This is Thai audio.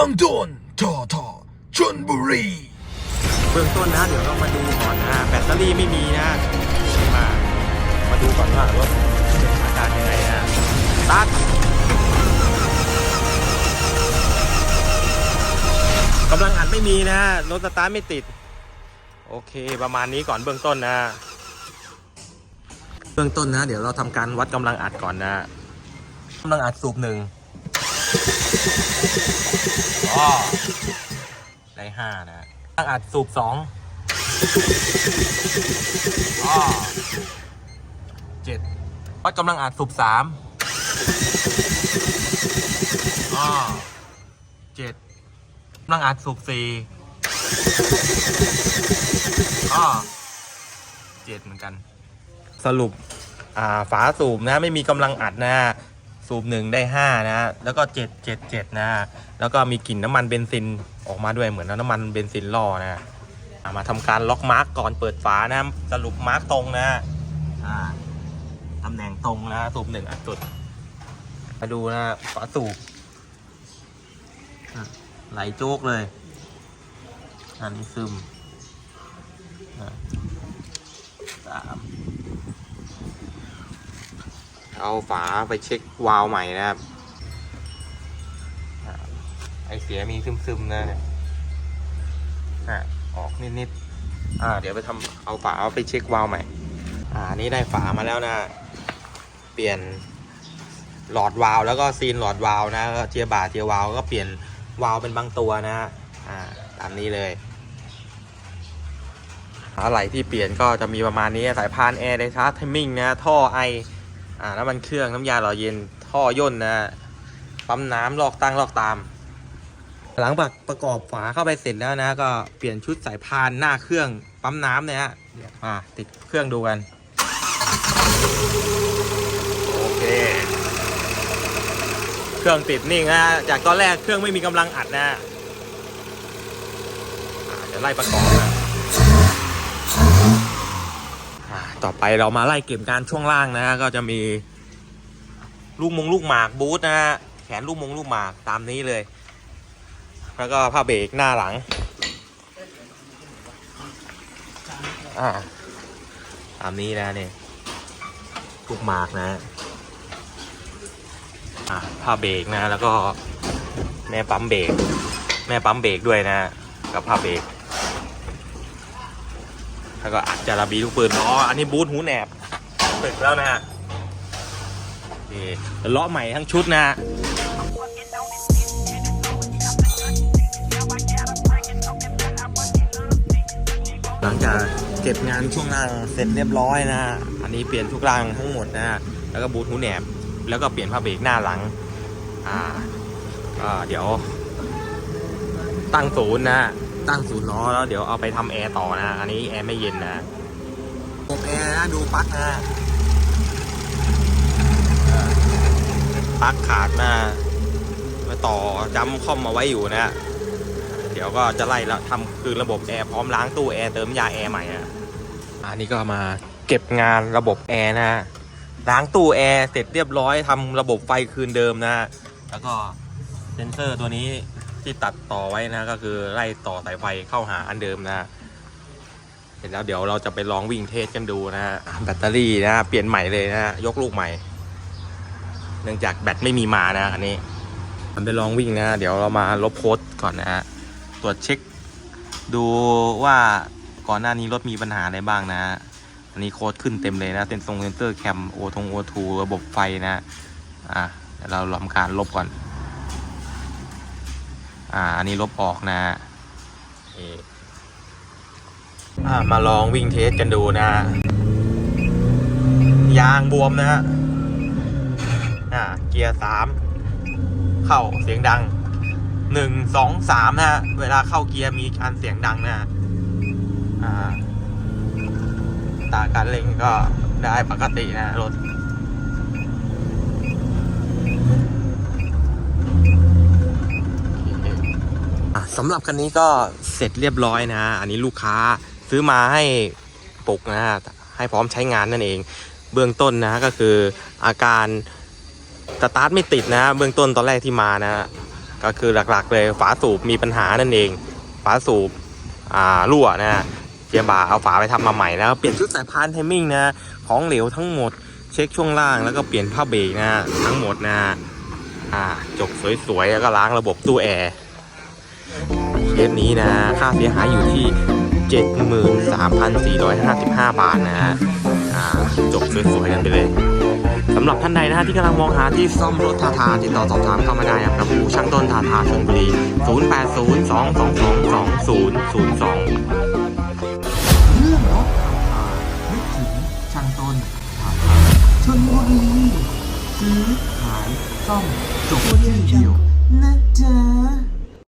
ังโดนทอทอชนบุรี เบื้องต้นนะ เดี๋ยวเรามาดูก่อนนะแบตเตอรี่ไม่มีนะมามาดูก่อนว่ารถเป็นอาการยังไงนะสตาร์ทกำลังอัดไม่มีนะรถสตาร์ทไม่ติด โอเคประมาณนี้ก่อนเบื้องต้นนะ เบื้องต้นนะ เดี๋ยวเราทำการวัดกำลังอัดก่อนนะกำลังอัดสูบหนึ่ง อ๋อได้ห้านะกำลังอัดสูบสองอ๋อเจ็ดวัดกำลังอัดสูบสามอ๋อเจ็ดกำลังอัดสูบสี่อ๋อเจ็ดเหมือนกัน สรุปอ่าฝาสูบนะ ไม่มีกำลังอัดนะ สูบหนึ่งได้ห้านะแล้วก็เจ็ดเจ็ดเจ็ดนะแล้วก็มีกลิ่นน้ำมันเบนซินออกมาด้วยเหมือนน้ำมันเบนซินล่อนะอ่ามาทำการล็อกมาร์กก่อนเปิดฝานะสรุปมาร์กตรงนะอ่าตำแหน่งตรงนะสูบหนึ่งอัดจุด มาดูนะฝาสูบไหลโจกเลย อันนี้ซึมอะสาม เอาฝาไปเช็ควาล์วใหม่นะครับ ไอเสียมีซึมๆนะเนี่ยอะออกนิดๆอ่า เดี๋ยวไปทำเอาฝาไปเช็ควาล์วใหม่ อ่า นี่ได้ฝามาแล้วนะ เปลี่ยนหลอดวาล์วแล้วก็ซีนหลอดวาล์วนะเจียบาเจียวาล์วก็เปลี่ยนวาล์วเป็นบางตัวนะอ่า ตามนี้เลยอะไรที่เปลี่ยนก็จะมีประมาณนี้สายพานแอร์ไดชาร์ททมิ่งนะ ท่อไอ อ่าน้ำมันเครื่องน้ำยาหล่อเย็นท่อย่นนะปั๊มน้ำลอกตั้งลอกตาม หลังจากประกอบฝาเข้าไปเสร็จแล้วนะ ก็เปลี่ยนชุดสายพานหน้าเครื่องปั๊มน้ำเนี่ยฮะอ่าติดเครื่องดูกัน โอเค เครื่องติดนิ่งนะจากตอนแรกเครื่องไม่มีกำลังอัดนะจะไล่ประกอบนะอ่า ต่อไปเรามาไล่เก็บงานช่วงล่างนะก็จะมีลูกมงลูกหมากบูทนะฮะแขนลูกมงลูกหมากตามนี้เลย แล้วก็ผ้าเบรกหน้าหลังอ่าตามนี้นะเนี่ยลูกหมากนะอ่าผ้าเบรกนะแล้วก็แม่ปั๊มเบรกแม่ปั๊มเบรกด้วยนะกับผ้าเบรก แล้วก็อัดจาระบีลูกปืนล้ออันนี้บูทหูแหนบตึกแล้วนะฮะเล้วล้อใหม่ทั้งชุดนะฮะหลังจากเก็บงานช่วงล่างเสร็จเรียบร้อยนะฮะอันนี้เปลี่ยนทุกรางทั้งหมดนะฮะแล้วก็บูทหูแหนบ แล้วก็เปลี่ยนผ้าเบรกหน้าหลัง อ่าก็เดี๋ยวตั้งศูนย์นะ ตั้งศูนย์ล้อแล้วเดี๋ยวเอาไปทำแอร์ต่อนะ อันนี้แอร์ไม่เย็นนะผมแอร์นะดูปลั๊กนะอ่าปลั๊กขาดนะมาต่อจำคอมมาไว้อยู่นะ เดี๋ยวก็จะไล่แล้วทำคือระบบแอร์พร้อมล้างตู้แอร์เติมยาแอร์ใหม่อะอันนี้ก็มาเก็บงานระบบแอร์นะล้างตู้แอร์เสร็จเรียบร้อยทำระบบไฟคืนเดิมนะ แล้วก็เซนเซอร์ตัวนี้ ที่ตัดต่อไว้นะก็คือไล่ต่อสายไฟเข้าหาอันเดิมนะเสร็จแล้วเดี๋ยวเราจะไปลองวิ่งเทสกันดูนะฮะแบตเตอรี่นะเปลี่ยนใหม่เลยนะยกลูกใหม่ เนื่องจากแบตไม่มีมานะอันนี้มันไปลองวิ่งนะเดี๋ยวเรามาลบโค้ดก่อนนะฮะตรวจเช็ค ดูว่าก่อนหน้านี้รถมีปัญหาอะไรบ้างนะอันนี้โค้ดขึ้นเต็มเลยนะเต็นทรงเซนเตอร์แคมโอทงโอทูระบบไฟนะอะเดี๋ยวเราลองการลบก่อน อ่า อันนี้ลบออกนะนี่อ่ามาลองวิ่งเทสกันดูนะ ยางบวมนะฮะอ่า เกียร์สามเข้าเสียงดังหนึ่งสองสามนะฮะ เวลาเข้าเกียร์มีการเสียงดังนะฮะอ่าตาการเล็งก็ได้ปกตินะรถ สำหรับคันนี้ก็เสร็จเรียบร้อยนะ อันนี้ลูกค้าซื้อมาให้ปลุกนะให้พร้อมใช้งานนั่นเอง เบื้องต้นนะก็คืออาการสตาร์ทไม่ติดนะ เบื้องต้นตอนแรกที่มานะกก็คือหลักๆเลยฝาสูบมีปัญหานั่นเอง ฝาสูบอ่ารั่วนะเจียบาเอาฝาไปทำมาใหม่แล้วเปลี่ยนชุดสายพานไทมิ่งนะ ของเหลวทั้งหมดเช็คช่วงล่างแล้วก็เปลี่ยนผ้าเบรกนะทั้งหมดนะอ่าจบสวยๆแล้วก็ล้างระบบตู้แอร์ เคสนี้นะ ค่าเสียหายอยู่ที่ 73,455 บาทนะฮะอ่าจบสวยๆกันไปเลยสำหรับท่านใดนะฮะที่กำลังมองหาที่ซ่อมรถทาทาติดต่อสอบถามเข้ามาได้ครับอู่ช่างต้นทาทาชลบุรี 0802222002 เรื่องรถทาทานึกถึงช่างต้นทาทาชนบุรีซื้อขายซ่อมจบที่เดียวนะจ๊ะ